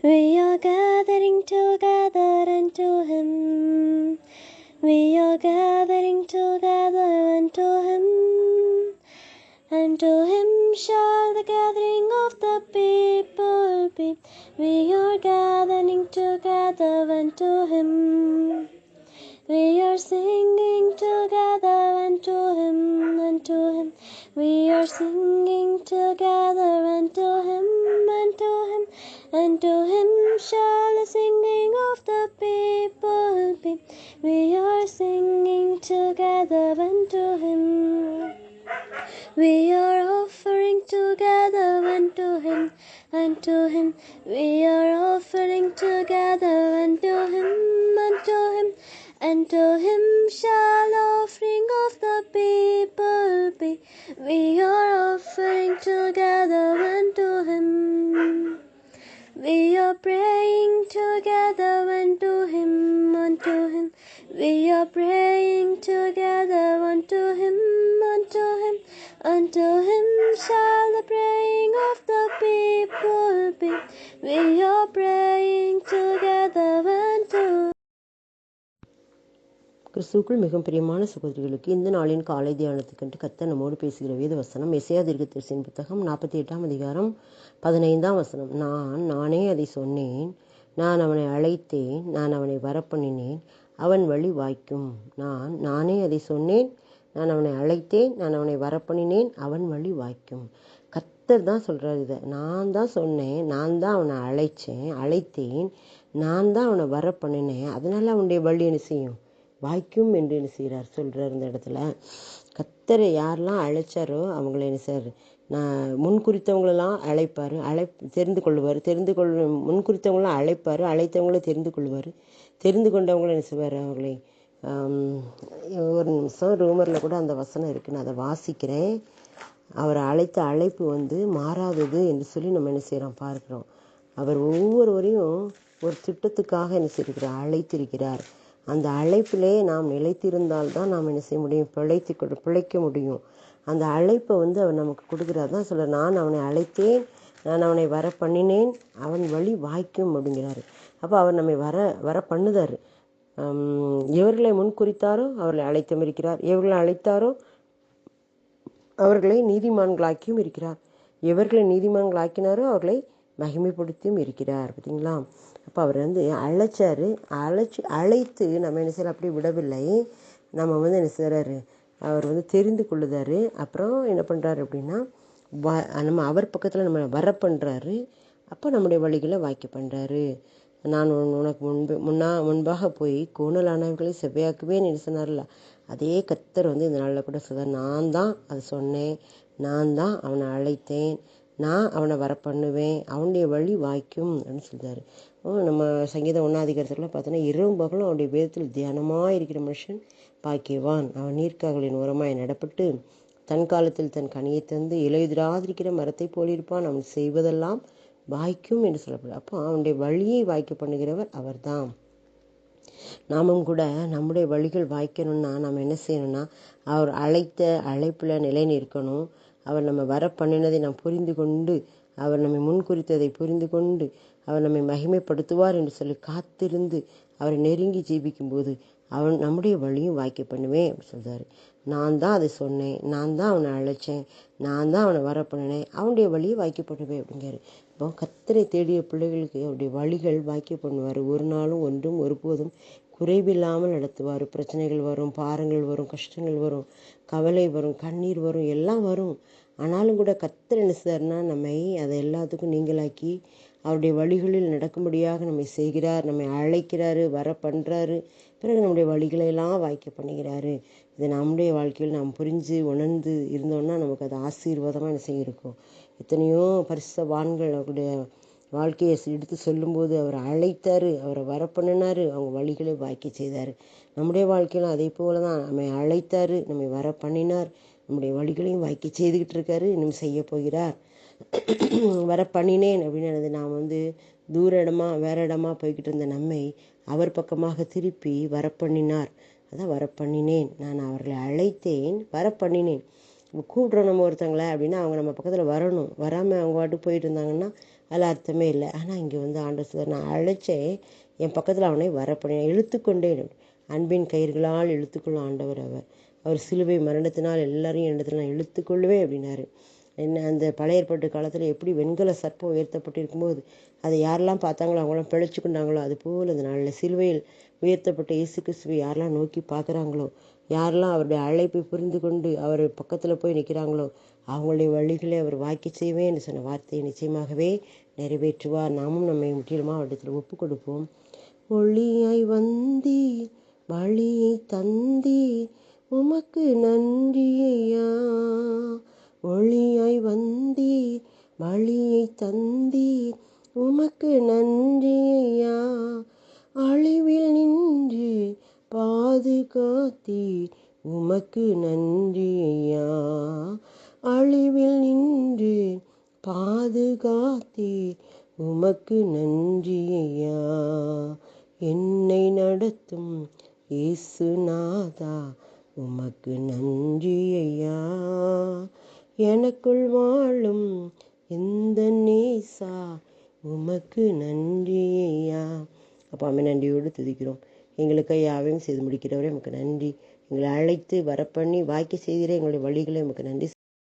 We are gathering together unto Him. We are gathering together unto Him. Unto Him shall the gathering of the people be. We are gathering together unto Him. We are singing together unto Him, unto Him. We are singing together unto. Unto Him shall the singing of the people be. We are singing together unto Him. We are offering together unto Him, unto Him. We are offering together unto Him, unto Him. Unto Him shall offering of the people be. We are offering together. We are praying together unto Him, unto Him. We are praying together unto Him, unto Him. Unto Him shall the praying of the people be. We are praying together கிறிஸ்துக்குள் மிகவும் பிரியமான சகோதரிகளுக்கு இந்த நாளின் காலை தியானத்துக்கென்று கத்த நம்மோடு பேசுகிற வேத வசனம் எசையா தீர்க்கதரிசியின் புத்தகம் நாற்பத்தி எட்டாம் அதிகாரம் பதினைந்தாம் வசனம். நான் நானே அதை சொன்னேன். நான் அவனை அழைத்தேன். நான் அவனை வரப்பண்ணினேன். அவன் வழி வாய்க்கும். நான் நானே அதை சொன்னேன். நான் அவனை அழைத்தேன். நான் அவனை வரப்பண்ணினேன். அவன் வழி வாய்க்கும். கத்தர் தான் சொல்கிறார் இதை. நான் தான் சொன்னேன். நான் தான் அவனை அழைச்சேன். அழைத்தேன். நான் தான் அவனை வர பண்ணினேன் அதனால் அவனுடைய வழி என்ன செய்யும்? வாய்க்கும் என்று என்ன செய்கிறார் சொல்கிறார் இந்த இடத்துல. கத்தரை யாரெல்லாம் அழைச்சாரோ அவங்கள என்ன சார் நான் முன் குறித்தவங்களெல்லாம் அழைப்பார். அழை தெரிந்து கொள்வார். தெரிந்து கொள் முன் குறித்தவங்களாம் அழைப்பார். அழைத்தவங்கள தெரிந்து கொள்வார். தெரிந்து கொண்டவங்கள என்ன செய்வார் அவங்களை ஒரு நிமிஷம் ரூமரில் கூட அந்த வசனம் இருக்குது நான் அதை வாசிக்கிறேன். அவர் அழைத்த அழைப்பு வந்து மாறாதது என்று சொல்லி நம்ம என்ன செய்கிறோம் பார்க்குறோம். அவர் ஒவ்வொருவரையும் ஒரு திட்டத்துக்காக என்ன செய்திருக்கிறார்? அழைத்திருக்கிறார். அந்த அழைப்பிலே நாம் நிலைத்திருந்தால் தான் நாம் என்ன செய்ய முடியும்? பிழைத்து பிழைக்க முடியும். அந்த அழைப்பை வந்து அவர் நமக்கு கொடுக்குறார். தான் சொல்ல நான் அவனை அழைத்தேன் நான் அவனை வர பண்ணினேன் அவன் வழி வாய்க்கும் அப்படிங்கிறாரு. அப்போ அவர் நம்மை வர வர பண்ணுதார் எவர்களை முன் குறித்தாரோ அவர்களை அழைத்தும் இருக்கிறார். எவர்களை அழைத்தாரோ அவர்களை நீதிமான்களாக்கியும் இருக்கிறார். எவர்களை நீதிமான்களாக்கினாரோ அவர்களை மகிமைப்படுத்தியும் இருக்கிறார் பார்த்தீங்களா? அப்போ அவர் வந்து அழைச்சாரு. அழைச்சி அழைத்து நம்ம என்ன செய்யலாம் அப்படி விடவில்லை. நம்ம வந்து என்ன செய்கிறாரு அவர் வந்து தெரிந்து கொள்ளுதாரு. அப்புறம் என்ன பண்ணுறாரு அப்படின்னா வ நம்ம அவர் பக்கத்தில் நம்ம வர பண்ணுறாரு அப்போ நம்முடைய வழிகளை வாக்கி பண்ணுறாரு நான் உனக்கு முன்பு முன்னா முன்பாக போய் கோணலானவர்களை செவ்வையாக்குவேன் என்று சொன்னார்ல. அதே கத்தர் வந்து இந்த நாளில் கூட சொல்கிறார் நான் தான் அதை சொன்னேன். நான் தான் அவனை அழைத்தேன். நான் அவனை வர பண்ணுவேன் அவனுடைய வழி வாய்க்கும் அப்படின்னு சொல்கிறாரு நம்ம சங்கீதம் ஒன்றாதிகாரத்தில் பார்த்தோன்னா இரவும் பகலும் அவனுடைய வேதத்தில் தியானமாக இருக்கிற மனுஷன் பாக்கியவான். அவன் நீர்க்காகலின் உரமாய் நடப்பட்டு தன் காலத்தில் தன் கனியை தந்து இலையுதிராதிருக்கிற மரத்தை போலிருப்பான் அவன் செய்வதெல்லாம் வாய்க்கும் என்று சொல்லப்படுது. அப்போ அவனுடைய வழியை வாய்க்க பண்ணுகிறவர் அவர்தான். நாமும் கூட நம்முடைய வழிகள் வாய்க்கணும்னா நம்ம என்ன செய்யணும்னா அவர் அழைத்த அழைப்பில் நிலை நிற்கணும் அவர் நம்ம வர பண்ணினதை நாம் புரிந்து கொண்டு அவர் நம்மை முன்குறித்ததை புரிந்து கொண்டு அவர் நம்மை மகிமைப்படுத்துவார் என்று சொல்லி காத்திருந்து அவரை நெருங்கி ஜீபிக்கும்போது அவன் நம்முடைய வழியும் வாய்க்க பண்ணுவேன் அப்படின்னு சொல்கிறாரு நான் தான் அதை சொன்னேன் நான் தான் அவனை அழைச்சேன் நான் தான் அவனை வர பண்ணினேன் அவனுடைய வழியை வாய்க்க பண்ணுவேன் அப்படிங்கிறாரு. இப்போ கத்தரை தேடிய பிள்ளைகளுக்கு அவருடைய வழிகள் வாய்க்க பண்ணுவார். ஒரு நாளும் ஒன்றும் ஒருபோதும் குறைவில்லாமல் நடத்துவார். பிரச்சனைகள் வரும் பாரங்கள் வரும் கஷ்டங்கள் வரும் கவலை வரும் கண்ணீர் வரும் எல்லாம் வரும். ஆனாலும் கூட கத்தர் என்ன செய்றாருன்னா நம்மை அதை எல்லாத்துக்கும் நீங்களாக்கி அவருடைய வழிகளில் நடக்கும்படியாக நம்மை செய்கிறார் நம்மை அழைக்கிறாரு வர பண்ணுறாரு பிறகு நம்முடைய வழிகளை எல்லாம் வாய்க்க பண்ணுகிறாரு. இது நம்முடைய வாழ்க்கையில் நாம் புரிஞ்சு உணர்ந்து இருந்தோம்னா நமக்கு அது ஆசீர்வாதமாக என்ன செய்யிருக்கும் எத்தனையோ பரிசவான்கள் அவருடைய வாழ்க்கையை எடுத்து சொல்லும்போது அவர் அழைத்தார் அவரை வர அவங்க வழிகளை வாக்கி செய்தார். நம்முடைய வாழ்க்கையிலும் அதே போல தான் நம்மை அழைத்தார் நம்மை வர பண்ணினார் நம்முடைய வழிகளையும் வாக்கி செய்துக்கிட்டு இருக்காரு இன்னும் செய்ய போகிறார். வர பண்ணினேன் அப்படின்னு நான் வந்து தூர இடமா வேற இடமா போய்கிட்டு இருந்த நம்மை அவர் பக்கமாக திருப்பி வர பண்ணினார் அதான் வர பண்ணினேன் நான் அவர்களை அழைத்தேன் வர பண்ணினேன் கூப்பிட்றோம் நம்ம ஒருத்தங்கள அப்படின்னா அவங்க நம்ம பக்கத்தில் வரணும். வராமல் அவங்க வாட்டுக்கு போயிட்டு இருந்தாங்கன்னா அதில் அர்த்தமே இல்லை. ஆனால் இங்கே வந்து ஆண்டவர் சொல்றார் நான் அழைச்சேன் என் பக்கத்தில் அவனை வரப்படினேன் இழுத்துக்கொண்டேன் அன்பின் கயிறுகளால் இழுத்துக்கொள்ளும் ஆண்டவர் அவர். அவர் சிலுவை மரணத்தினால் எல்லாரையும் இடத்துல நான் இழுத்துக்கொள்ளுவேன் அப்படின்னாரு. என்ன அந்த பழைய ஏற்பாட்டு காலத்தில் எப்படி வெண்கல சர்ப்பம் உயர்த்தப்பட்டு இருக்கும்போது அதை யாரெல்லாம் பார்த்தாங்களோ அவங்களாம் பிழைச்சு கொண்டாங்களோ அது போல் அந்த நாளில் சிலுவையில் உயர்த்தப்பட்ட இயேசு கிறிஸ்துவை யாரெல்லாம் நோக்கி பார்க்குறாங்களோ யாரெல்லாம் அவருடைய அழைப்பை புரிந்து கொண்டு அவர் பக்கத்தில் போய் நிற்கிறாங்களோ அவங்களுடைய வழிகளை அவர் வாக்கி செய்வேன் என்று சொன்ன வார்த்தையை நிச்சயமாகவே நிறைவேற்றுவார். நாமும் நம்மை முற்றிலுமாக அவரிடத்தில் ஒப்பு கொடுப்போம் ஒளியாய் வந்தி வழியை தந்தி உமக்கு நன்றியா ஒளியாய் வந்தீர் வழியை தந்தீர். உமக்கு நன்றியா அழிவில் நின்று பாதுகாத்தீர். உமக்கு நன்றியா அழிவில் நின்று பாதுகாத்தீர். உமக்கு நன்றியா என்னை நடத்தும் இயேசுநாதா உமக்கு நன்றியா எனக்குள் வாழும் எந்த நேசா? உமக்கு நன்றியா அப்போ அம்மை நன்றியோடு துதிக்கிறோம். எங்களுக்கு யாவையும் செய்து முடிக்கிறவரே உமக்கு நன்றி. எங்களை அழைத்து வரப்பண்ணி வாய்க்க செய்கிற எங்களுடைய வழிகளை உமக்கு நன்றி